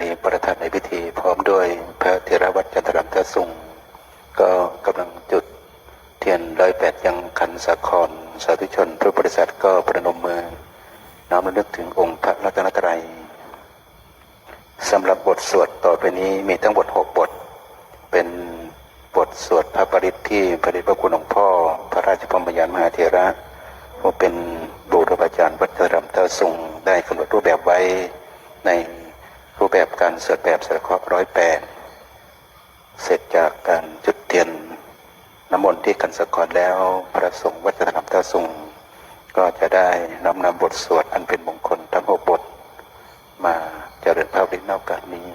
นีประธานในพิธีพร้อมด้วยพระเทรวัตจันทรัมทสุงก็กำลังจุดเทียนร้อยแปดยังขันสาคร สาธุชนพระบริษัทก็ประนมมือ น้อมระลึกถึงองค์พระรัตนตรัยสำหรับบทสวดต่อไปนี้มีทั้งบทหกบท เป็นบทสวดพระปริตที่พระเดชพระคุณหลวงพ่อ พระราชพมยานมหาเถระผู้เป็นบูรพาจารย์วัดธรรมเตาสุงได้กำหนดรูปแบบไว้ใน แบบการสวดแบบสระครอบร้อยแปดเสร็จจากการจุดเทียนน้ำมนต์ที่กันสกรแล้วพระสงฆ์วัดธรรมเต้าสุงก็จะได้นำนำบทสวดอันเป็นมงคลทั้งหกบท มาเจริญภาพในโอกาสนี้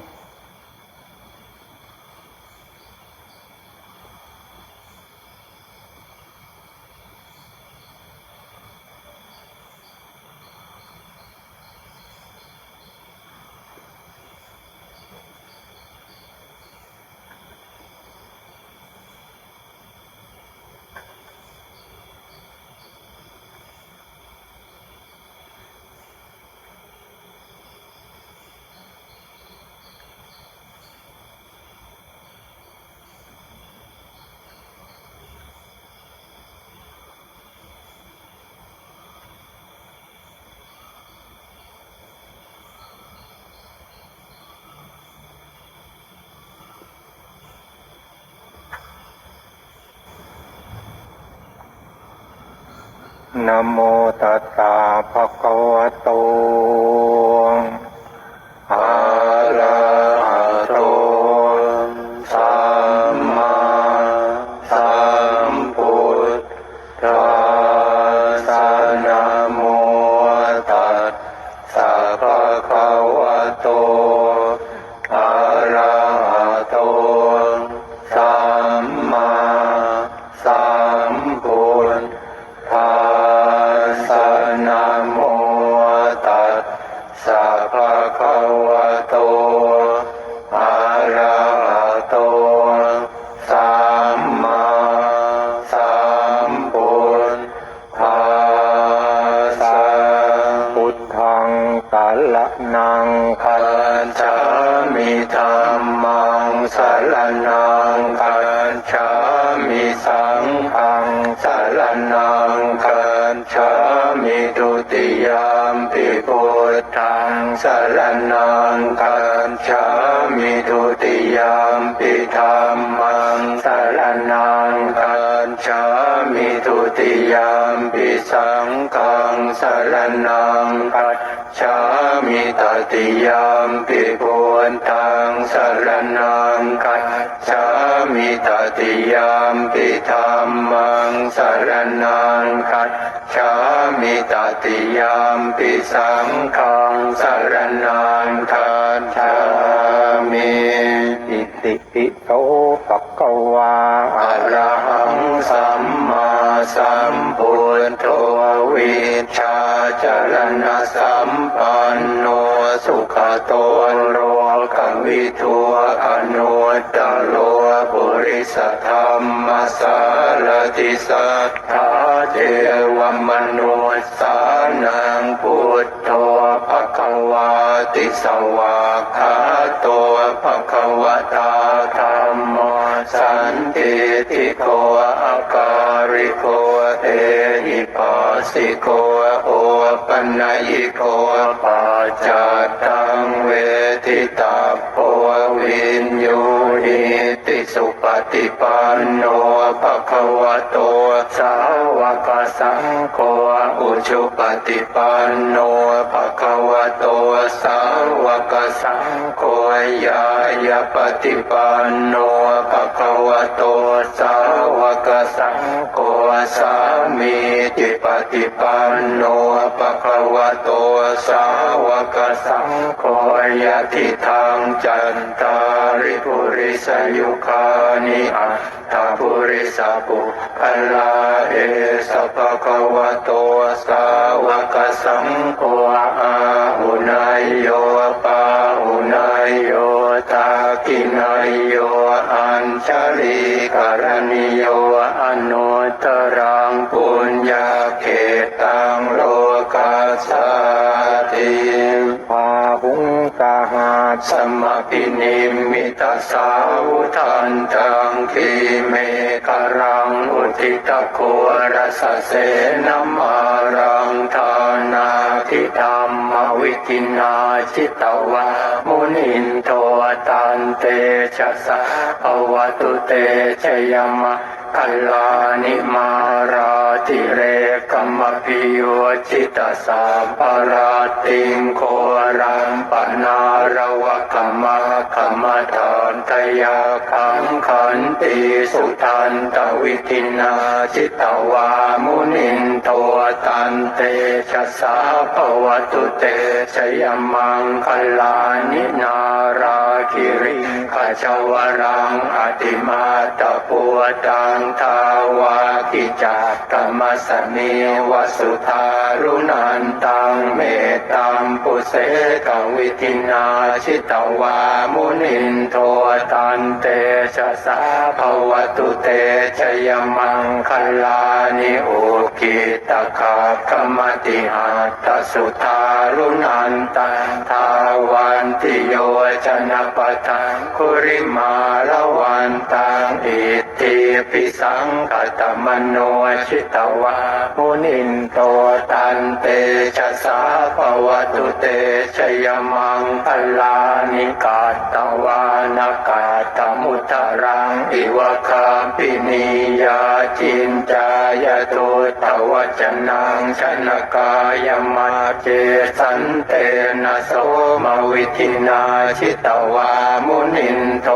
นะโมตัสสะภะคะวะโต สรณังคัจฉามิทุติยามปิพุทธังสรณังคัจฉามิทุติยามปิธรรมังสรณังคัจฉามิทุติยามปิสังฆังสรณังคัจฉามิตติยามปิพุทธังสรณังคัจฉามิตติยามปิธรรม สรณังคัจฉามิตติยามปิสังฆังสรณังคัจฉามิอิติปิโสภะคะวาอะระหังสัมมาสัมพุทโธวิชชาจรณะสัมปันโนสุขโตโลกวิทัวอนุตตโล ริสธรรมสารติสัทธาเทวมนุษสานังพุทโธภควาติสวากขาโตภควตาธรรมโม สันติติโกอาการิโกเอหิปัสสิโกโอปัญญิโกปัจจตังเวทิตาโพวินยูหิติสุปฏิปันโนภะคะวะโตสาวกสังโฆอุชุปฏิปันโนภะคะวะโตสาวกสังโฆยายาปฏิปันโนภะคะวะโตสาวกสังโฆสามีจิปฏิปันโนภะคะวะโตสาวกสังโฆยะทิทางจันตาริปุริสยุคานิอัตถปุริสปุพลาเอสภะคะวะโตสาวกสังโฆอาหุนายโยปาหุนายโยตากินายโย ชลีกรณิโยอนุตตรังปุญญาเขตังโลกัสสติภาหุงตาหาสมปินิมิตาสาวุทันตังคีเมกรังอุทิตะโครสเสนมารังทานาทิธรรม วิตินาจิตวามุนินโทตันเตชะสะภวตุเตชยมะคัลลานิมาราติเรกัมปิโยจิตาสาปราติงโครังปนารวะกัมมะกัมมะทานตยาคังขันติสุทันตวิทินาจิตวามุนินโทตันเตชะสาภวตุเตชยมังคัลลานินาราคิริคจวรังอติมาตปัวตังทาวากิจากกรมสเนวสุทารุนันตังเมตตังปุเสกวิทินาชิตวามุนินโทตันเตชะสาภวตุเตชยมังคลานิโอกิตะคาคมติหัตสุทารุนันตังทาวันติโยชนะปะทังคุริมาละวันตังอิ ติปิสังกตมโนชิตวามุนินโตตันเตชะสาภวตุเตชยมังพลานิกาตวานากาตมุตรังอิวะคาปินิยาจินจายตุตวจนังชนกายมาเจสันเตนะโสมวิทินาชิตวามุนินโท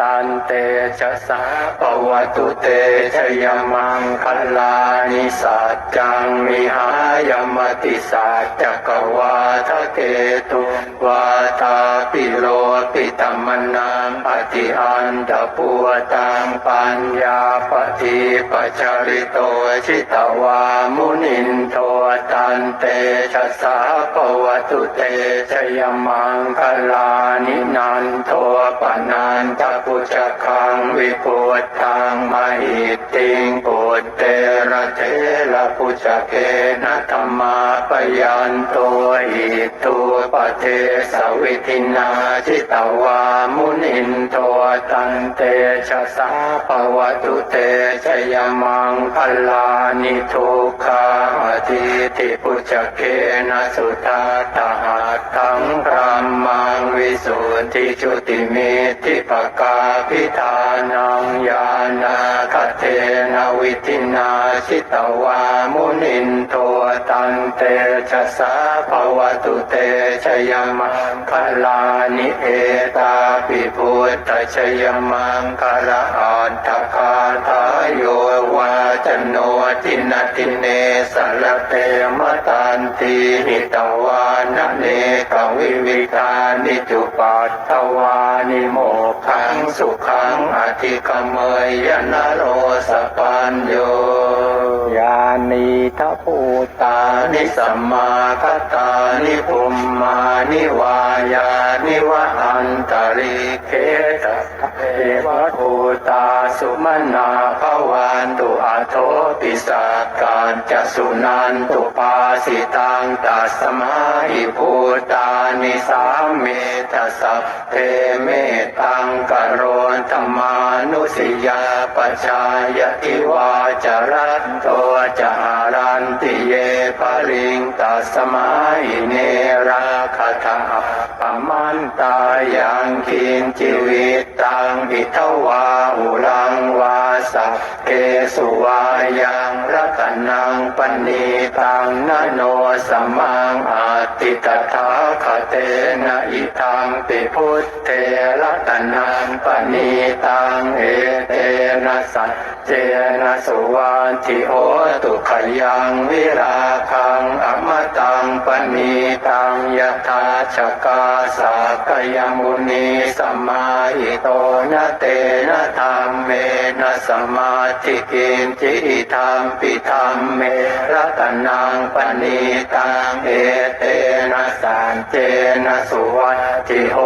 ตันเตชะสาปววตุเตชยมังคลานิสัจจังมิหายมติสัจจกวาทะเกตุวาตาปิโลปิ มนังปฏิอันตปัวตังปัญญาปฏิปจาริโตชิตวามุนินโทตันเตชะสาปวตุเตชยมังคลานินันโทปนันทปุจคังวิปุตตังมหิติงปุตเตระเทระปุจเกนะธรรมาปยันตัวอิตุปเทสวิทินาจิตวามุนินโตตันเตชะสาภวตุเตชยมังคลานิทุกขาทิติปุจเกนะสุทาตหาตังพรหมัง วิสุทธิจุติเมธิปกาพิธานังญาณาคเทนวิทินาชิตวามุนินโทตันเตชะสาภวตุเตชยมังคลานิเอตาปิพุทธชยมังคาระอันตคาทายโยวาจโนทินาทิเนสรเตมตันติหิตวานเนกวิวิธานิจจุปัตถวานิโมขังสุขังอธิกเมยยนโรสปัญโยยานีทัพูตานิสัมมาคตานิภุมมานิวายานิวะอันตริเคตเทวทูตาสุมนาภวัน โทปิสาการจะสุนันตุปาสิตังตัสมาหิภูตานิสามเมตสัพเพเมตังกโรนธรรมานุสิยาปชายติวาจรัตโตจารันติเยปริงตัสมาหิเนรา ตายังคินจิวิตตังอิทวาอุลังวาสัพเกสุวายังรัตนังปณีตังนโนสมังอาติตถาคเตนะอิทังปิพุทเทรัตนังปณีตังเอเตนะสัจเจนะสุวันติโหตุขยังวิราคังอมตังปณีตังยถาชกาสากยมุนีสัมมาหิโตนะเตนะธรรมเมนะสมาธิกินจิธรรมปิธรรมเมรัตนังปณีตังเอเตนะสันเจนะสุวัตติโห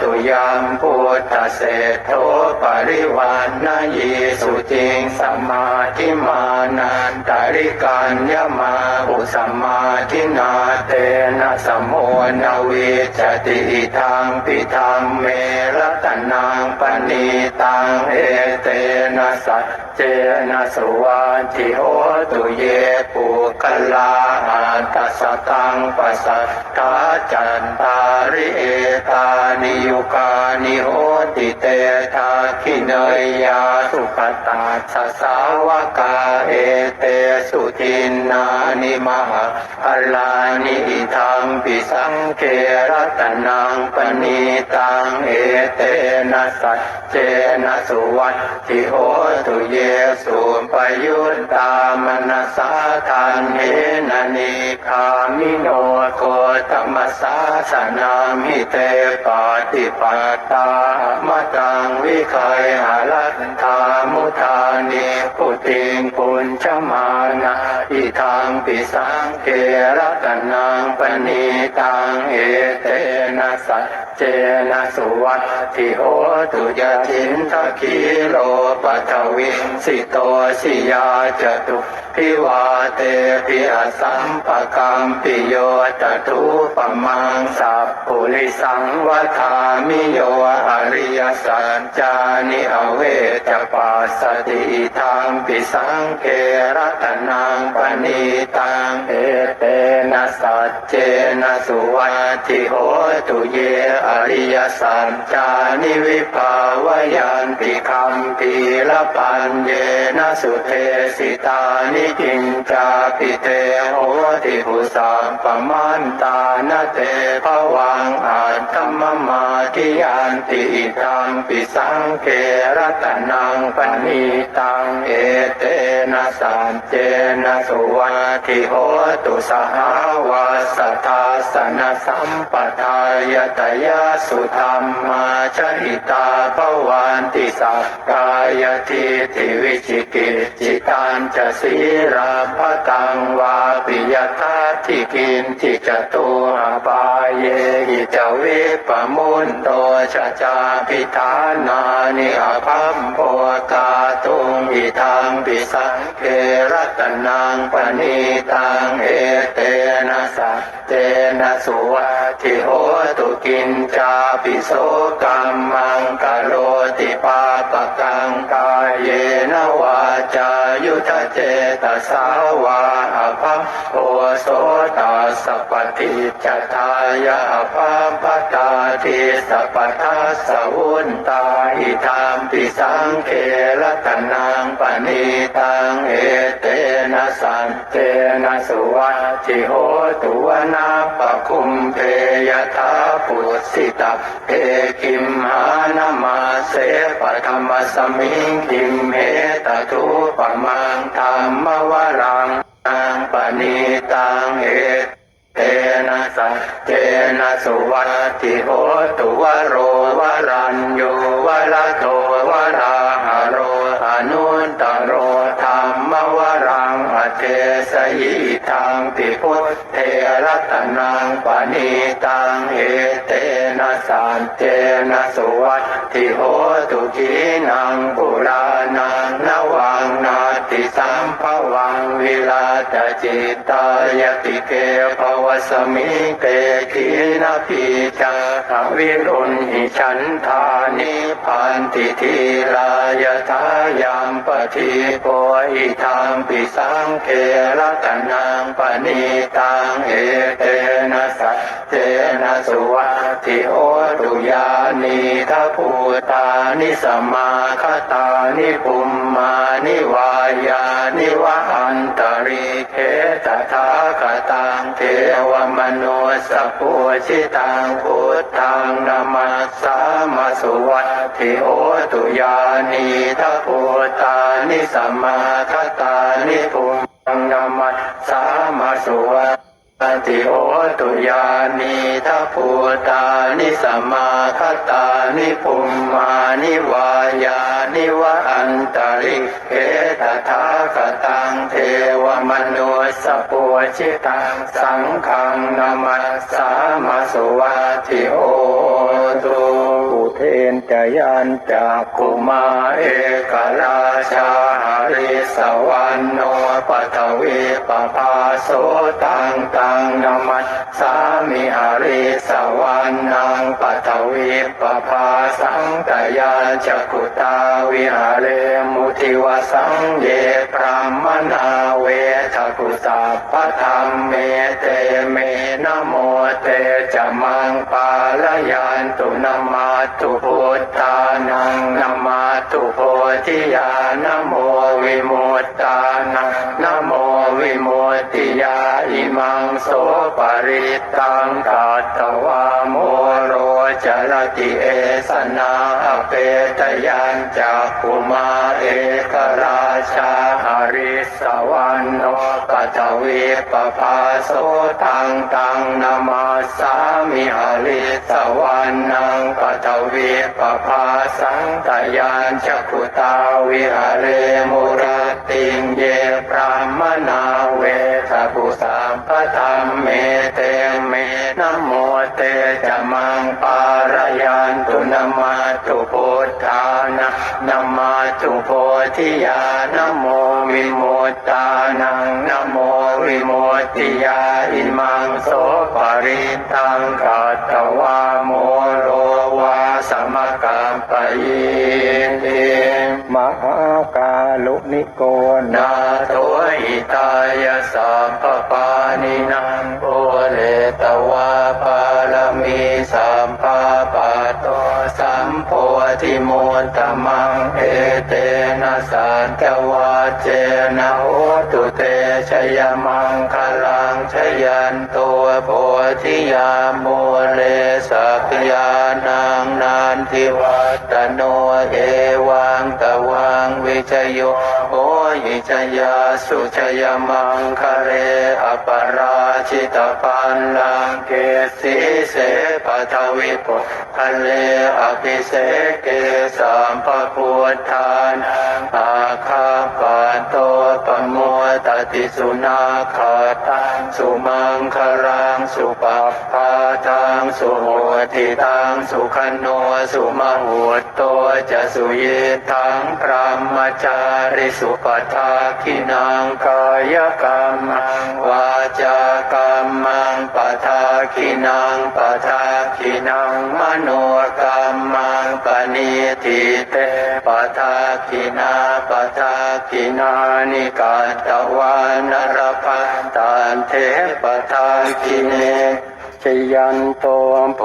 ตุยมพุทธเศรษโทปริวานนายีสุจิงสัมมาธิมานันตริกัญญมาอุสัมมาทินาเตนะสมโมนาวิจติทางปิทางเมรตนังปณีตังเอเตนะสัต เจนะสวาจิโหตุเยปุกลาอัตตสตังปัสสัทธาจันตาริเอตานิยุกานิโหติเตทาคิเนยยาสุขตาสสาวกาเอเตสุทินนานิมหาอลานิทังปิสังเกรตนังปณีตังเอเตนะสัจเจนะสุวัตติโหตุเยสุปยุตตามนัสสาทานเหนนิคามิโนโคตมัสสาสนามิเตปาติปัตตามตังวิคัยหาลัตถามุทานิปุติงปุญชมานาอิทังปิสังเกรัตนังปณีตังเอเตนะสัจ เจนะสุวัตติโหตุยะทินทคีโลปัทวินสิโตสิยาจตุพิวาเตปิอสัมปะกัมปิโยตทุปมังสัพพุริสังวัฏามิโยอริยสัจจานิอเวจปัสสติทางปิสังเกรัตนังปณีตังเอเตนะสัจเจนะสุวัตติโหตุเยออริยสัจจานิวิภาวยันติคัมปีละปัญเยนะสุเทสิตานิกิงจาปิเตโหติภูสามปมันตานเตภวังอาต มาทิยันติตังปิสังเกรตนังปณีตังเอเตนะสัจเจนะสุวัติโหตุสหาวาสทาสนสัมปทายตยาสุธรรมาชหิตาภวันติสักกายทิติวิจิกิจจิตันจะสีราภตังวาปิยทัตถิกินทิจตุอาปายเยหิจเวปมุนโตชะจาพิธานานิอภัมโพกาตุงอิทังปิสังเกรัตนังปณีตังเอเตนะสัตเตนะสุวัติโหตุกินจาปิโสกัมมังกะโลติปาปะกังกา เยนวาจายุทธเจตสาวาอภัมโอโสตัสปฏิจจายาภัมปตาทิสัพพทัสสวุนตาอิธามปิสังเครัตนังปณีตังเอเตนะสันเจนะสุวัติโหตุวนาปะคุมเพยทาปุสิตาเอกิมหานามาเสปะธรรมสมิงกิเมตทุปมังธรรมวรังนังปณิตังเอเตนะสัจเจนะสุวัติโหตุวโรวรัญโยวระโตวราหโรอนุตตโรธ สยิทังปิพุทธเทรัตนังปณีตังเอเตนะสันเจนะสุวัตติโหตุกีนังปุรานังนวังนาติสัมภวัง วิลาตจิตตายติเกภวสมิเตขีนาปีจาวิรุณหิฉันทานิพันติทีลายทายามปฏิโพหิทางปิสังเครัตนังปณีตังเอเตนะสัจเจนะสุวัติโหตุยานีทัพูตานิสมมาคตานิปุมมานิวายานิวะอันตตริเคตถาคตังเทวมนุสปุชิตังพุทธังนามัสสามาสุวัติโอตุยานีทัพพูตานิสมมาคตานิปุมนามัสสามาสุวัต ปฏิโอตุยานีทัพูตานิสมมาคตานิปุมมานิวายานิวะอันตริเกตถาคตังเทวมนุสปุชิตังสังฆังนามัสสามาสุวัติโอตุ เทนจยานจากกุมาเอกราชาหาริสวรรณโนปัทวีปภาโสตังตังนมัสสามิหาริสวรรณังปัทวีปภาสังตยาจักุตาวิหาเรมุทิวสังเยพรามนาเวทกุสัพพธรรมเมเตเมนโมเตจะมังปาลยันตุ นามาตุพุทธานังนามาตุโพธิญาณโมวิมุตตานังนโมวิมุตติยาอิมังโสปริตังกาตวา จรติเอสนาเปตยันจากกุมาเอกราชาหาริสวรรณโนปัทวีปภาโสตังตังนามาสามิหาริสวรรณังปัทวีปภาสังตยานจักขุตาวิหาเรมุรติงเยพรามนาเวทกุสัมปธรรมเมเตเมนโมเตจมังปา รยันตุนามาตุพุทธานะนามาตุโพธิญาณโมวิโมตตานังนะโมวิโมติยาอิมังโสปริตังกัตวาโมโรวาสมกัมปะยิเตมหากาลุนิโกนาโถอิตายสัมปปานินัง สันตวาเจนะโหตุเตชยมังคลังชยันตัวโพธิยาโมเลสักยานังนานทิวัตโนเอวังตวังวิจโยโอยิจยาสุชยมังคะเรอปรา ชิตปันลังเกสีเสปทวิปุทะเลอภิเสเกสัมปพุทธานังอาคาปโตปโมตติสุนาคาตังสุมังคารังสุปัปปาตังสุโหติตังสุขโนสุมหุตโตจะสุเยทังพระมจาริสุปทาคินังกายกรรมังวา นังปทาคินังมโนกรรมังปณิทิเตปะทาคินาปะทาคินานิกาตวานรพันตันเทปะทาคิเน ชยันโตโพ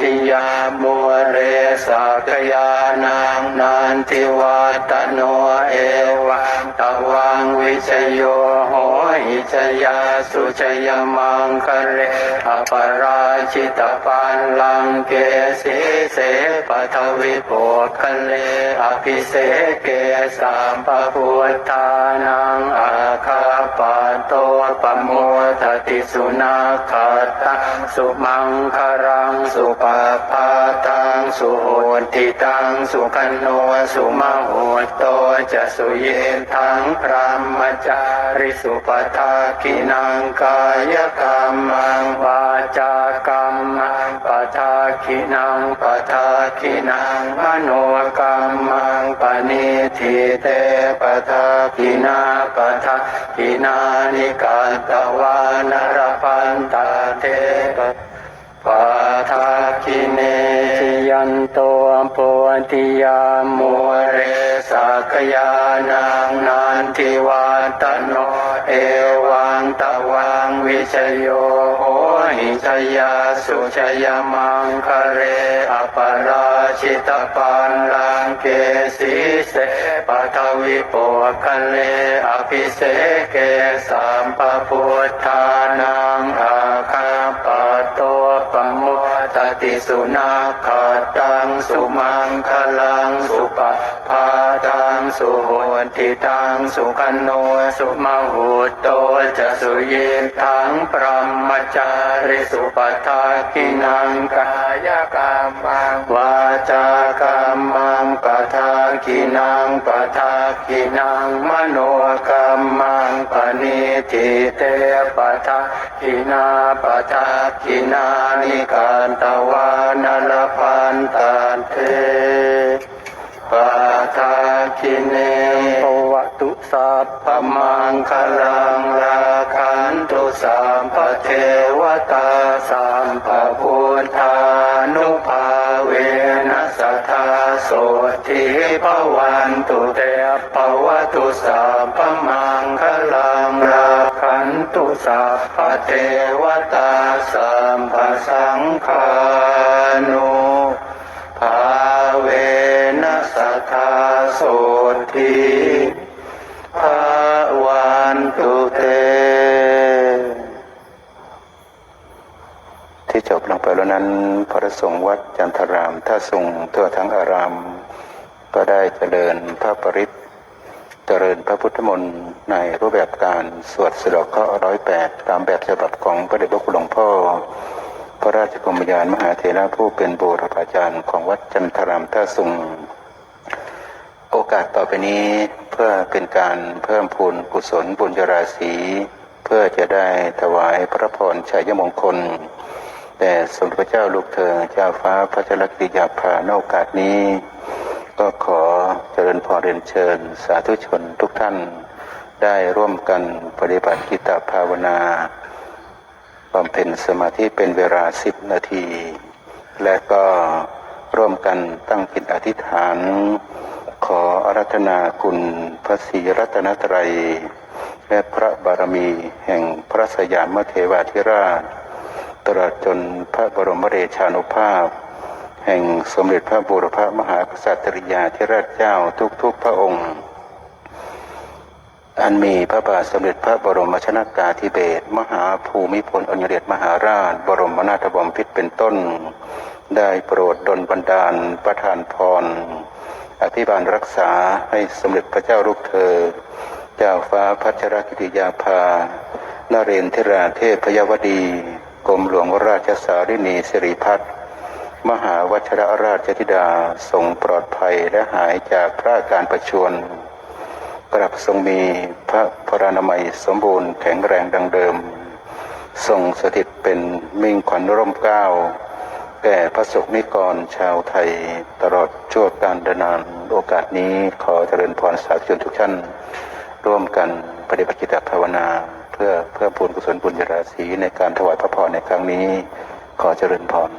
ธิยามัวเรสกยานังนันทิวัตโนเอวังตวังวิชโยโหหิชยาสุชยมังคะเรอปราชิตปันลังเกสีเสปทวิโปคะเลอภิเสเกสัมปพุทธานังอาคาปะโตปโมทติสุนาคาตังสุุมังคารังสุปาปาตังสุโหติตังสุขันโนสุมโหโตจะสุเยนทังพระมจาริสุปทากินังกายกรรมังวาจากรรมังปทากินังปทากินังมโนกรรมังปณิทิเตปทากินาปทากินานิกาตวา ยันโตโพธิยาโมมัวเรสักยานังนันทิวัตโนเอวังตวังวิชโยโหหิชยาสุชยมังคะเรอปราชิตปันลังเกสีเสปทวิโปคะเลอภิเสเกสัมปพุทธานังอาคาปะ ติสุนาคาตังสุมังคลังสุปะพาตังสุโหติตังสุขันโนสุมาหุโตจะสุเยทังพระมจาริสุปทากินังกายกรรมังวาจากรรมังปทากินังปทากินังมโนกรรมังปณิทิเตปทา กินาปทากินานิการตวานลพันตันเตปทากิเนภวตุสัพปมังคลังราคันตุสามปเทวตาสามปพุทธานุภาเวนัสทธาโสทิภวันตุเตภวตุสา สามปเทวตาสามปสังฆานุภาเวนัสทธาโสทิภาวันตุเต ที่จบลงไปแล้วนั้น พระสงฆ์วัดจันทรามท่าสุงทั่วทั้งอาราม ก็ได้เจริญพระปริต เจริญพระพุทธมนต์ในรูปแบบการสวดสะเดอกข้อร้อยแปดตามแบบฉบับของพระเดชพระคุณหลวงพ่อ พระราชกรมยานมหาเถระผู้เป็นบูรพาจารย์ของวัดจันทรามท่าสุงโอกาสต่อไปนี้เพื่อเป็นการเพิ่มพูนกุศลบุญราศีเพื่อจะได้ถวายพระพรชัยมงคลแต่สมเด็จพระเจ้าลูกเธอเจ้าฟ้าพระชรกิติยาภาในโอกาสนี้ ก็ขอเจริญพรเรียนเชิญ สาธุชนทุกท่านได้ร่วมกันปฏิบัติกิตตภาวนาบำเพ็ญสมาธิเป็นเวลาสิบนาที และก็ร่วมกันตั้งจิตอธิษฐาน ขออารัธนาคุณพระศรีรัตนตรัย และพระบารมีแห่งพระสยามเทวาธิราช ตลอดจนพระบรมเดชานุภาพ แห่งสมเด็จพระบูรพมหากษัตริยาธิราชเจ้าทุกๆพระองค์ อันมีพระบาทสมเด็จพระบรมชนากาธิเบศรมหาภูมิพลอดุลยเดชมหาราช บรมนาถบพิตรเป็นต้น ได้โปรดดลบันดาลประทานพร อภิบาลรักษาให้สมเด็จพระเจ้าลูกเธอ เจ้าฟ้าพัชรกิติยาภานเรนทราเทพยวดี กรมหลวงราชสารินีสิริพัฒน์ มหาวัชรราชธิดาทรงปลอดภัยและหายจากพระอาการประชวรกลับทรงมีพระพรานามัยสมบูรณ์แข็งแรงดังเดิม ทรงสถิตเป็นมิ่งขวัญร่มเกล้าแก่พระสงฆ์นิกรชาวไทยตลอดชั่วการดนนานโอกาสนี้ขอเจริญพรสาธุชนทุกท่านร่วมกันปฏิบัติกิจภาวนา เพื่อเพื่อพูนกุศลบุญญาราศีในการถวายพระพรในครั้งนี้ ขอเจริญพร